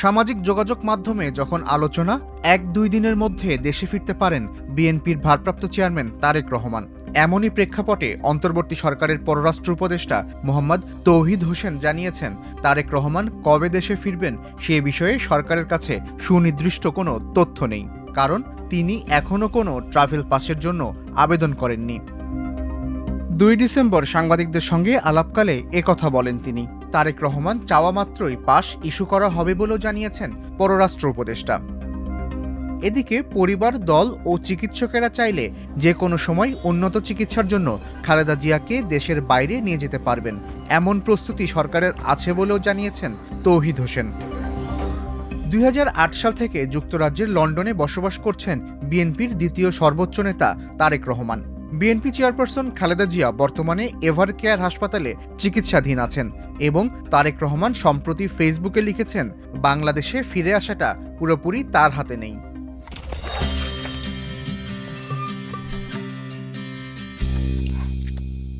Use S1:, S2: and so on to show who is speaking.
S1: সামাজিক যোগাযোগ মাধ্যমে যখন আলোচনা, এক দুই দিনের মধ্যে দেশে ফিরতে পারেন বিএনপির ভারপ্রাপ্ত চেয়ারম্যান তারেক রহমান। এমনই প্রেক্ষাপটে অন্তর্বর্তী সরকারের পররাষ্ট্র উপদেষ্টা মোহাম্মদ তৌহিদ হোসেন জানিয়েছেন, তারেক রহমান কবে দেশে ফিরবেন সে বিষয়ে সরকারের কাছে সুনির্দিষ্ট কোনো তথ্য নেই। কারণ তিনি এখনও কোনো ট্রাভেল পাসের জন্য আবেদন করেননি। দুই ডিসেম্বর সাংবাদিকদের সঙ্গে আলাপকালে একথা বলেন তিনি। তারেক রহমান চাওয়া মাত্রই পাশ ইস্যু করা হবে বলেও জানিয়েছেন পররাষ্ট্র উপদেষ্টা। এদিকে পরিবার, দল ও চিকিৎসকেরা চাইলে যে কোনো সময় উন্নত চিকিৎসার জন্য খালেদা জিয়াকে দেশের বাইরে নিয়ে যেতে পারবেন। এমন প্রস্তুতি সরকারের আছে বলেও জানিয়েছেন তৌহিদ হোসেন। দুই হাজার আট সাল থেকে যুক্তরাজ্যের লন্ডনে বসবাস করছেন বিএনপির দ্বিতীয় সর্বোচ্চ নেতা তারেক রহমান। বিএনপি চেয়ারপারসন খালেদা জিয়া বর্তমানে এভার কেয়ার হাসপাতালে চিকিৎসাধীন আছেন এবং তারেক রহমান সম্প্রতি ফেসবুকে লিখেছেন, বাংলাদেশে ফিরে আসাটা পুরোপুরি তার হাতে নেই।